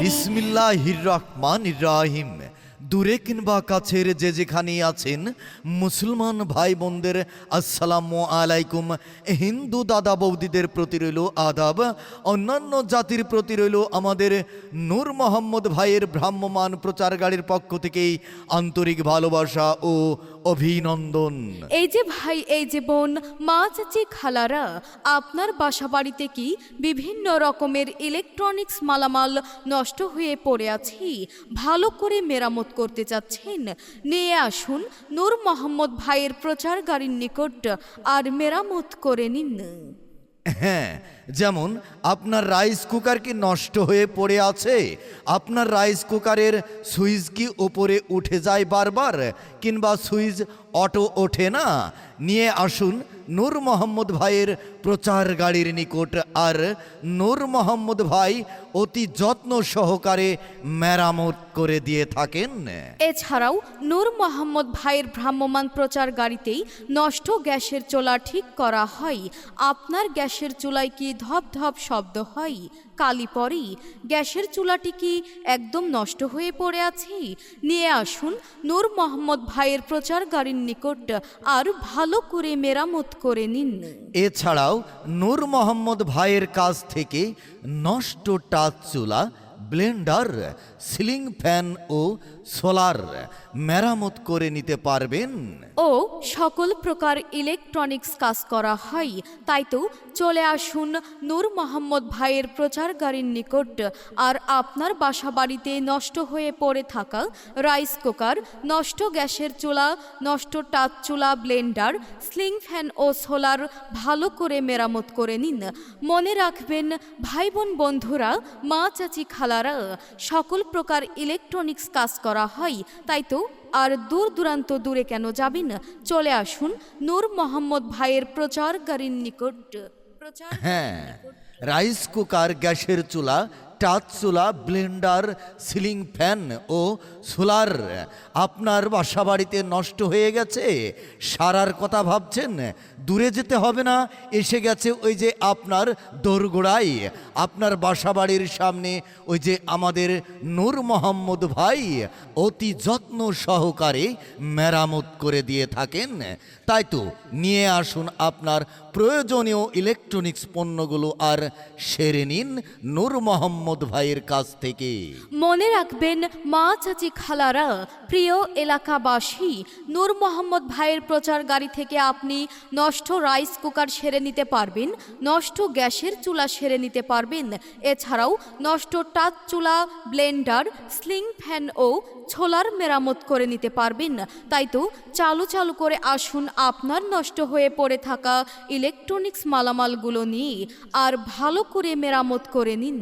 বিসমিল্লাহির দূরে কিংবা কাছের যে যেখানে আছেন, মুসলমান ভাই বোনদের আসসালামু আলাইকুম। হিন্দু দাদা বৌদিদের প্রতি রইল আদাব, অন্যান্য জাতির প্রতি রইল আমাদের নূর মোহাম্মদ ভাইয়ের ভ্রাম্যমান প্রচার গাড়ির পক্ষ থেকেই আন্তরিক ভালোবাসা ও অভিনন্দন। এই যে ভাই, এই যে বোন, মা চাচি খালারা, আপনার বাসা বাড়িতে কি বিভিন্ন রকমের ইলেকট্রনিক্স মালামাল নষ্ট হয়ে পড়ে আছি? ভালো করে মেরামত করতে চাচ্ছেন? নিয়ে আসুন, নূর মোহাম্মদ ভাইয়ের প্রচার গাড়ির নিকট আর মেরামত করে নিন। হ্যাঁ যেমন আপনার রাইস কুকার কি নষ্ট হয়ে পড়ে আছে? আপনার রাইস কুকারের সুইচ কি ওপরে উঠে যায় বারবার? কিংবা সুইচ অটো ওঠে না? নিয়ে আসুন নূর মোহাম্মদ ভাইয়ের প্রচার গাড়ির নিকট। আর নূর মোহাম্মদ ভাই অতি যত্ন সহকারে মেরামত করে দিয়ে থাকেন। এছাড়াও নূর মোহাম্মদ ভাইয়ের ভ্রাম্যমান প্রচার গাড়িতেই নষ্ট গ্যাসের চুলা ঠিক করা হয়। আপনার গ্যাসের চুলায় কি ধপ ধপ শব্দ হয়? কালি পরি, গ্যাসের চুলাটি কি একদম নষ্ট হয়ে পড়ে আছে? নিয়ে আসুন নূর মোহাম্মদ ভাইয়ের প্রচার গাড়ির নিকট। আর ভালো করে মেরামত করে নিন। এছাড়াও নূর মোহাম্মদ ভাইয়ের কাছ থেকে নষ্ট টাচ চুলা ব্লেন্ডার সিলিং ফ্যান ও সোলার মেরামত করে নিতে পারবেন। ও সকল প্রকার ইলেকট্রনিক্স কাজ করা হয় তাই তো চলে আসুন নূর মোহাম্মদ ভাইয়ের প্রচার গাড়ির নিকট। আর আপনার বাসা বাড়িতে নষ্ট হয়ে পড়ে থাকা রাইস কুকার, নষ্ট গ্যাসের চুলা, নষ্ট টাচ চুলা, ব্লেন্ডার, স্লিং ফ্যান ও সোলার ভালো করে মেরামত করে নিন। মনে রাখবেন ভাই বোন বন্ধুরা, মা চাচি খালারা, সকল প্রকার ইলেকট্রনিক্স কাজ করা হয়, তাই তো? আর দূর দূরান্ত দূরে কেন যাবেন? চলে আসুন নূর মোহাম্মদ ভাইয়ের প্রচার গাড়ির নিকট। হ্যাঁ। রাইস কুকার, গ্যাসের চুলা, টাচ চুলা, ব্লেন্ডার, সিলিং ফ্যান ও সোলার। আপনার বাসা বাড়িতে নষ্ট হয়ে গেছে? সারার কথা ভাবছেন? দূরে যেতে হবে না? এসে গেছে ওই যে আপনার দোরগোড়াই। আপনার বাসা বাড়ির সামনে ওই যে আমাদের নূর মোহাম্মদ ভাই অতি যত্ন সহকারে মেরামত করে দিয়ে থাকেন। তাই তো, নিয়ে আসুন আপনার প্রয়োজনীয় ইলেকট্রনিক্স পণ্যগুলো আর সেরে নিন নূর মোহাম্মদ ভাইয়ের কাছ থেকে। মনে রাখবেন, মা চাচি খালারা, প্রিয় এলাকাবাসী, নূর মোহাম্মদ ভাইয়ের প্রচার গাড়ি থেকে আপনি নষ্ট রাইস কুকার সেরে নিতে পারবেন, নষ্ট গ্যাসের চুলা সেরে নিতে পারবেন। এছাড়াও নষ্ট টাচ চুলা, ব্লেন্ডার, স্লিং ফ্যান ও ছোলার মেরামত করে নিতে পারবেন। তাই তো চালু চালু করে আসুন আপনার নষ্ট হয়ে পড়ে থাকা ইলেকট্রনিক্স মালামালগুলো নিয়ে। আর ভালো করে মেরামত করে নিন।